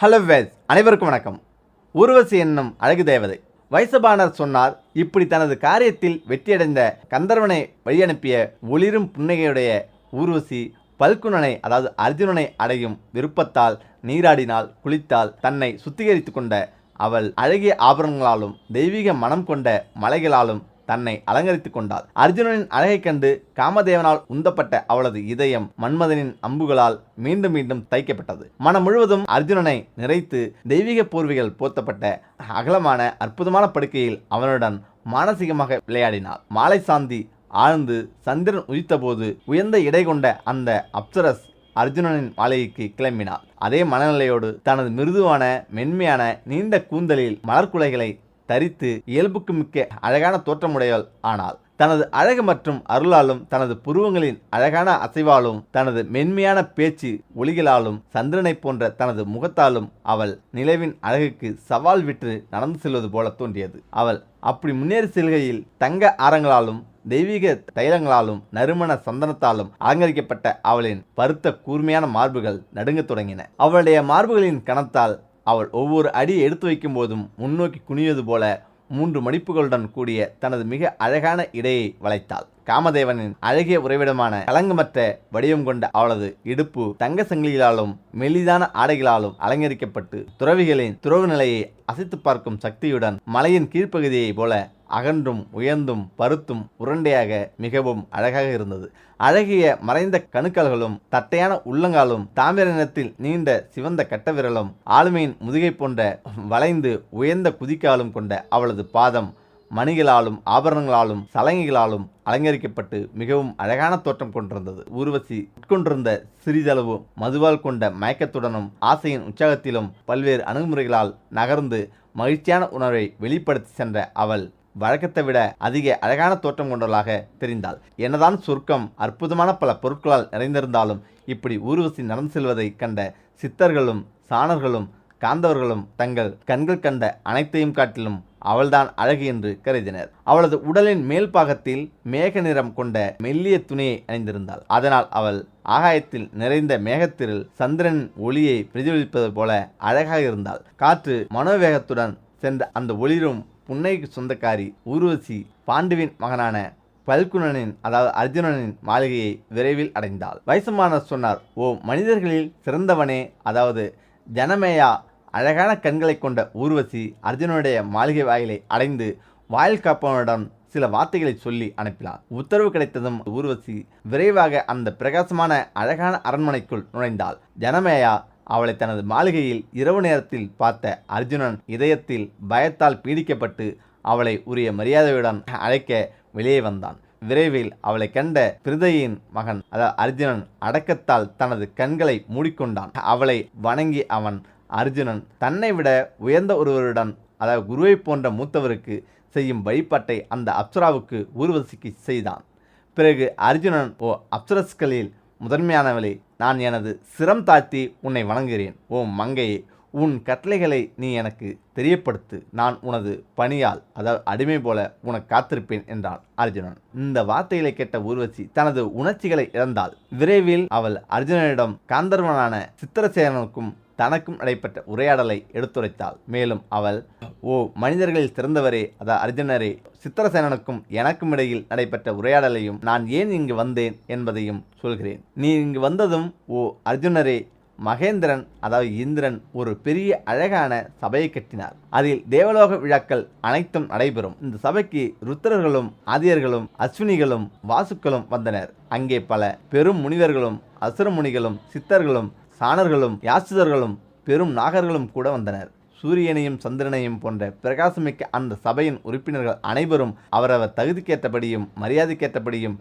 Hello ways அனைவருக்கும் வணக்கம். ஊர்வசி என்னும் அழகு தேவதை. வைசபாணர் சொன்னார் இப்படி தனது காரியத்தில் வெற்றியடைந்த கந்தர்வனை வழியனுப்பிய ஒளிரும் புன்னகையுடைய ஊர்வசி பல்குணனை அதாவது அர்ஜுனனை அடையும் விருப்பத்தால் நீராடினால் குளித்தால் தன்னை சுத்திகரித்து கொண்ட அவள் அழகிய ஆபரணங்களாலும் தெய்வீக மனம் கொண்ட மலைகளாலும் தன்னை அலங்கரித்துக் கொண்டாள். அர்ஜுனனின் அழகைக் கண்டு காமதேவனால் உந்தப்பட்ட அவளது இதயம் மன்மதனின் அம்புகளால் மீண்டும் மீண்டும் தைக்கப்பட்டது. மனம் முழுவதும் அர்ஜுனனை நிறைத்து தெய்வீக பூர்விகள் போர்த்தப்பட்ட அகலமான அற்புதமான படுக்கையில் அவனுடன் மானசீகமாக விளையாடினாள். மாலை சாந்தி ஆழ்ந்து சந்திரன் உதித்தபோது உயர்ந்த இடை கொண்ட அந்த அப்சரஸ் அர்ஜுனனின் மாலைக்கு கிளம்பினாள். அதே மனநிலையோடு தனது மிருதுவான மென்மையான நீண்ட கூந்தலில் மலர்குலைகளை தரித்து இயல்புக்கு மிக்க அழகான தோற்றமுடையவள் ஆனால் தனது அழகு மற்றும் அருளாலும் தனது புருவங்களின் அழகான அசைவாலும் தனது மென்மையான பேச்சு ஒளிகளாலும் சந்திரனைப் போன்ற தனது முகத்தாலும் அவள் நிலவின் அழகுக்கு சவால் விட்டு நடந்து செல்வது போல தோன்றியது. அவள் அப்படி முன்னேறி செல்கையில் தங்க ஆரங்களாலும் தெய்வீக தைலங்களாலும் நறுமண சந்தனத்தாலும் அலங்கரிக்கப்பட்ட அவளின் பருத்த கூர்மையான மார்புகள் நடுங்கத் தொடங்கின. அவளுடைய மார்புகளின் கணத்தால் அவள் ஒவ்வொரு அடியை எடுத்து வைக்கும் போதும் முன்னோக்கி குனியது போல மூன்று மடிப்புகளுடன் கூடிய தனது மிக அழகான இடையை வளைத்தாள். காமதேவனின் அழகிய உறைவிடமான கலங்கமற்ற வடிவம் கொண்ட அவளது இடுப்பு தங்க சங்கிலிகளாலும் மெலிதான ஆடைகளாலும் அலங்கரிக்கப்பட்டு துறவிகளின் துறவு நிலையை அசைத்து பார்க்கும் சக்தியுடன் மலையின் கீழ்ப்பகுதியைப் போல அகன்றும் உயர்ந்தும் பருத்தும் உருண்டையாக மிகவும் அழகாக இருந்தது. அழகிய மறைந்த கணுக்கால்களும் தட்டையான உள்ளங்காலும் தாமிர நிறத்தில் நீண்ட சிவந்த கட்டவிரலும் ஆளுமையின் முதுகை போன்ற வளைந்து உயர்ந்த குதிக்காலும் கொண்ட அவளது பாதம் மணிகளாலும் ஆபரணங்களாலும் சலங்கைகளாலும் அலங்கரிக்கப்பட்டு மிகவும் அழகான தோற்றம் கொண்டிருந்தது. ஊர்வசி உட்கொண்டிருந்த சிறிதளவு மதுவால் கொண்ட மயக்கத்துடனும் ஆசையின் உற்சாகத்திலும் பல்வேறு அணுகுமுறைகளால் நகர்ந்து மகிழ்ச்சியான உணர்வை வெளிப்படுத்தி சென்ற அவள் வழக்கத்தை விட அதிக அழகான தோற்றம் கொண்டவளாக தெரிந்தாள். என்னதான் சொர்க்கம் அற்புதமான பல பொருட்களால் நிறைந்திருந்தாலும் இப்படி ஊர்வசி நடந்து செல்வதை கண்ட சித்தர்களும் சாணர்களும் காந்தவர்களும் தங்கள் கண்கள் கண்ட அனைத்தையும் காட்டிலும் அவள்தான் அழகு என்று கருதினர். அவளது உடலின் மேல் பாகத்தில் மேக நிறம் கொண்ட மெல்லிய துணியை அணிந்திருந்தாள். அதனால் அவள் ஆகாயத்தில் நிறைந்த மேகத்திரில் சந்திரன் ஒளியை பிரதிபலிப்பது போல அழகாக இருந்தாள். காற்று மனோவேகத்துடன் சென்ற அந்த ஒளிரும் புன்னைக்கு சொந்தக்காரி ஊர்வசி பாண்டுவின் மகனான பல்குணனின் அதாவது அர்ஜுனனின் மாளிகையை விரைவில் அடைந்தாள். வைசமானர் சொன்னார் ஓ மனிதர்களில் சிறந்தவனே. அதாவது ஜனமேயா. அழகான கண்களை கொண்ட ஊர்வசி அர்ஜுனனுடைய மாளிகை வாயிலை அடைந்து வாயில் காப்பவனுடன் சில வார்த்தைகளை சொல்லி அனுப்பினார் உத்தரவு கிடைத்ததும் ஊர்வசி விரைவாக அந்த பிரகாசமான அழகான அரண்மனைக்குள் நுழைந்தாள். ஜனமேயா அவளை தனது மாளிகையில் இரவு நேரத்தில் பார்த்த அர்ஜுனன் இதயத்தில் பயத்தால் பீடிக்கப்பட்டு அவளை உரிய மரியாதையுடன் அழைக்க வெளியே வந்தான். விரைவில் அவளை கண்ட பிரிதையின் மகன் அதாவது அர்ஜுனன் அடக்கத்தால் தனது கண்களை மூடிக்கொண்டான். அவளை வணங்கி அவன் அர்ஜுனன் தன்னை விட உயர்ந்த ஒருவருடன் அதாவது குருவை போன்ற மூத்தவருக்கு செய்யும் வழிபாட்டை அந்த அப்சராவுக்கு ஊர்வசிக்கு செய்தான். பிறகு அர்ஜுனன் ஓ அப்சரஸ்களில் முதன்மையானவளே நான் எனது சிரம் தாழ்த்தி உன்னை வணங்குகிறேன். ஓ மங்கையே உன் கட்டளைகளை நீ எனக்கு தெரியப்படுத்து. நான் உனது பணியால் அதாவது அடிமை போல உனக்கு காத்திருப்பேன் என்றான் அர்ஜுனன். இந்த வார்த்தைகளை கேட்ட ஊர்வசி தனது உணர்ச்சிகளை இழந்தாள். விரைவில் அவள் அர்ஜுனனிடம் காந்தர்வனான சித்திரசேனனுக்கும் தனக்கும் நடைபெற்ற உரையாடலை எடுத்துரைத்தாள். மேலும் அவள் ஓ மனிதர்களில் சிறந்தவரே அதாவது அர்ஜுனரே சித்திரசேனனுக்கும் எனக்கும் இடையில் நடைபெற்ற உரையாடலையும் நான் ஏன் இங்கு வந்தேன் என்பதையும் சொல்கிறேன். நீ இங்கு வந்ததும் ஓ அர்ஜுனரே மகேந்திரன் அதாவது இந்திரன் ஒரு பெரிய அழகான சபையை கட்டினார். அதில் தேவலோக விழாக்கள் அனைத்தும் நடைபெறும். இந்த சபைக்கு ருத்திரர்களும் ஆதியர்களும் அஸ்வினிகளும் வாசுக்களும் வந்தனர். அங்கே பல பெரும் முனிவர்களும் அசுர முனிகளும் சித்தர்களும் சாணர்களும் யாசிதர்களும் பெரும் நாகர்களும் கூட வந்தனர். சூரியனையும் சந்திரனையும் போன்ற பிரகாசமிக்க அந்த சபையின் உறுப்பினர்கள் அனைவரும் அவரவர் தகுதிக்கேற்றபடியும் மரியாதைக்கேற்றபடியும்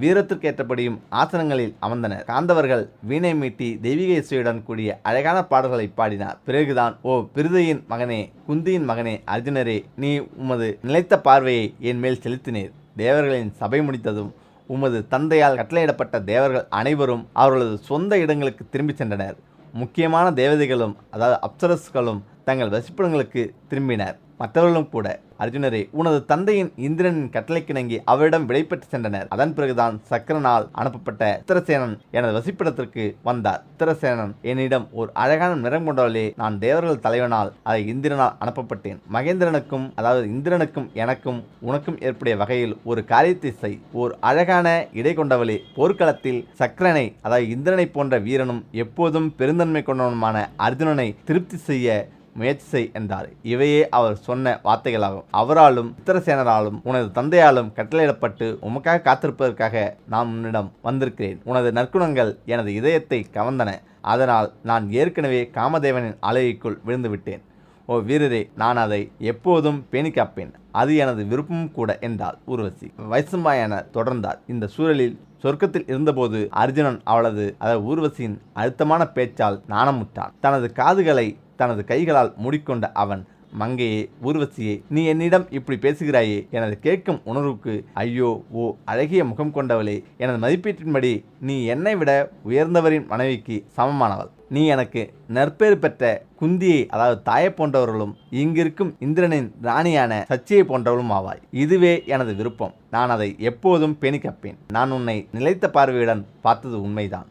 வீரத்திற்கேற்றபடியும் ஆசனங்களில் அமர்ந்தனர். காந்தவர்கள் வீணை மீட்டி தெய்வீக இசையுடன் கூடிய அழகான பாடல்களை பாடினார். பிறகுதான் ஓ பிரிதையின் மகனே குந்தியின் மகனே அர்ஜுனரே நீ உமது நிலைத்த பார்வையை என் மேல் செலுத்தினீர். தேவர்களின் சபை முடித்ததும் உமது தந்தையால் கட்டளையிடப்பட்ட தேவர்கள் அனைவரும் அவர்களது சொந்த இடங்களுக்கு திரும்பிச் சென்றனர். முக்கியமான தேவதைகளும் அதாவது அப்சரஸ்களும் தங்கள் வசிப்பிடங்களுக்கு திரும்பினர். மற்றவர்களும் கூட. அர்ஜுனரே உனது தந்தையின் இந்திரனின் கட்டளைக்கிணங்கி அவரிடம் விடைபெற்று சென்றனர். அதன் பிறகுதான் சக்கரனால் அனுப்பப்பட்ட உத்தரசேனன் எனது வசிப்பிடத்திற்கு வந்தார். உத்தரசேனன் என்னிடம் ஒரு அழகான நிறம் கொண்டவளே. நான் தேவர்கள் தலைவனால் அதை இந்திரனால் அனுப்பப்பட்டேன். மகேந்திரனுக்கும் அதாவது இந்திரனுக்கும் எனக்கும் உனக்கும் ஏற்புடைய வகையில் ஒரு காரியத்தை செய். ஓர் அழகான இடை கொண்டவளே. போர்க்களத்தில் சக்கரனை அதாவது இந்திரனை போன்ற வீரனும் எப்போதும் பெருந்தன்மை கொண்டவனுமான அர்ஜுனனை திருப்தி செய்ய முயற்சி செய் என்றார். இவையே அவர் சொன்ன வார்த்தைகளாகும். அவராலும் சித்திரசேனராலும் உனது தந்தையாலும் கட்டளையிடப்பட்டு உமக்காக காத்திருப்பதற்காக நான் உன்னிடம் வந்திருக்கிறேன். உனது நற்குணங்கள் எனது இதயத்தை கவர்ந்தன. அதனால் நான் ஏற்கனவே காமதேவனின் அலைக்குள் விழுந்துவிட்டேன். ஓ வீரரே நான் அதை எப்போதும் பேணி காப்பேன். அது எனது விருப்பமும் கூட என்றாள் ஊர்வசி. வைசம்பாயன தொடர்ந்தார். இந்த சூழலில் சொர்க்கத்தில் இருந்தபோது அர்ஜுனன் அவளது அதாவது ஊர்வசியின் அழுத்தமான பேச்சால் நாணமுற்றான் தனது காதுகளை தனது கைகளால் மூடிக்கொண்ட அவன் மங்கையே ஊர்வசியே நீ என்னிடம் இப்படி பேசுகிறாயே? எனது கேட்கும் உணர்வுக்கு ஐயோ ஓ அழகிய முகம் கொண்டவளே எனது மதிப்பீட்டின்படி நீ என்னை விட உயர்ந்தவரின் மனைவிக்கு சமமானவள். நீ எனக்கு நற்பேறு பெற்ற குந்தியை அதாவது தாயை போன்றவர்களும் இங்கிருக்கும் இந்திரனின் ராணியான சச்சியை போன்றவளும் ஆவாய். இதுவே எனது விருப்பம். நான் அதை எப்போதும் பேணி கப்பேன் நான் உன்னை நிலைத்த பார்வையுடன் பார்த்தது உண்மைதான்.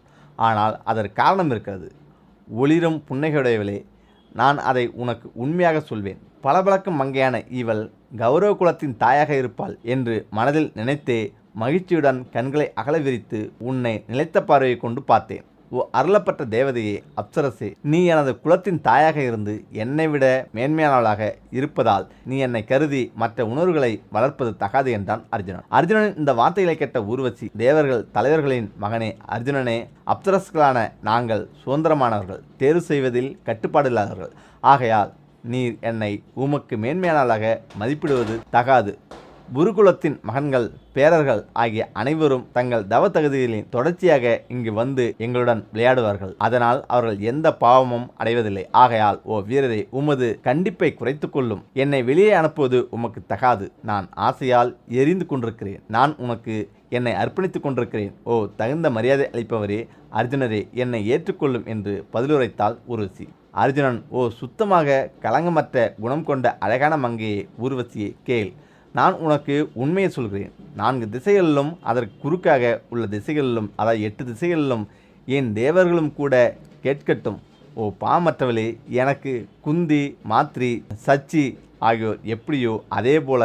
ஆனால் அதற்கு காரணம் இருக்கிறது. ஒளிரும் புன்னகையுடையவளே நான் அதை உனக்கு உண்மையாக சொல்வேன். பளபளக்கும் மங்கையான இவள் கௌரவ குலத்தின் தாயாக இருப்பாள் என்று மனதில் நினைத்தே மகிழ்ச்சியுடன் கண்களை அகல விரித்து உன்னை நிலைத்த பார்வையை கொண்டு பார்த்தேன். ஓ அருளப்பட்ட தேவதையே அப்சரசே நீ எனது குலத்தின் தாயாக இருந்து என்னை விட மேன்மையானவளாக இருப்பதால் நீ என்னை கருதி மற்ற உணர்வுகளை வளர்ப்பது தகாது என்றான் அர்ஜுனன். அர்ஜுனன் இந்த வார்த்தைகளை கேட்ட ஊர்வசி தேவர்கள் தலைவர்களின் மகனே அர்ஜுனனே அப்சரஸ்களான நாங்கள் சுதந்திரமானவர்கள் தேர்வு செய்வதில் கட்டுப்பாடு இல்லாதவர்கள். ஆகையால் நீர் என்னை உமக்கு மேன்மையானவளாக மதிப்பிடுவது தகாது. குருகுலத்தின் மகன்கள் பேரர்கள் ஆகிய அனைவரும் தங்கள் தவ தகுதிகளின் தொடர்ச்சியாக இங்கு வந்து எங்களுடன் விளையாடுவார்கள். அதனால் அவர்கள் எந்த பாவமும் அடைவதில்லை. ஆகையால் ஓ வீரரே உமது கண்டிப்பை குறைத்து கொள்ளும். என்னை வெளியே அனுப்புவது உமக்கு தகாது. நான் ஆசையால் எரிந்து கொண்டிருக்கிறேன். நான் உனக்கு என்னை அர்ப்பணித்துக் கொண்டிருக்கிறேன். ஓ தகுந்த மரியாதை அளிப்பவரே அர்ஜுனரே என்னை ஏற்றுக்கொள்ளும் என்று பதிலுரைத்தாள் உருவசி அர்ஜுனன் ஓ சுத்தமாக கலங்கமற்ற குணம் கொண்ட அழகான மங்கையை ஊர்வசியை கேள். நான் உனக்கு உண்மையை சொல்கிறேன். நான்கு திசைகளிலும் அதற்கு குறுக்காக உள்ள திசைகளிலும் அதாவது எட்டு திசைகளிலும் என் தேவர்களும் கூட கேட்கட்டும். ஓ பாமற்றவளே எனக்கு குந்தி மாத்ரி சச்சி ஆகியோர் எப்படியோ அதே போல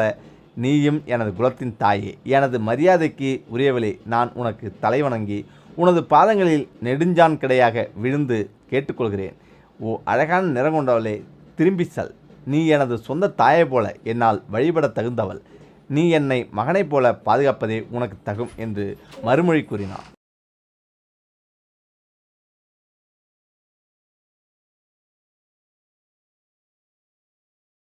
நீயும் எனது குலத்தின் தாயே. எனது மரியாதைக்கு உரியவளே நான் உனக்கு தலைவணங்கி உனது பாதங்களில் நெடுஞ்சான் கிடையாக விழுந்து கேட்டுக்கொள்கிறேன். ஓ அழகான நிறம் கொண்டவளே திரும்பி செல். நீ எனது சொந்த தாயைப் போல என்னால் வழிபட தகுந்தவள். நீ என்னை மகனைப் போல பாதுகாப்பதே உனக்கு தகும் என்று மறுமொழி கூறினான்.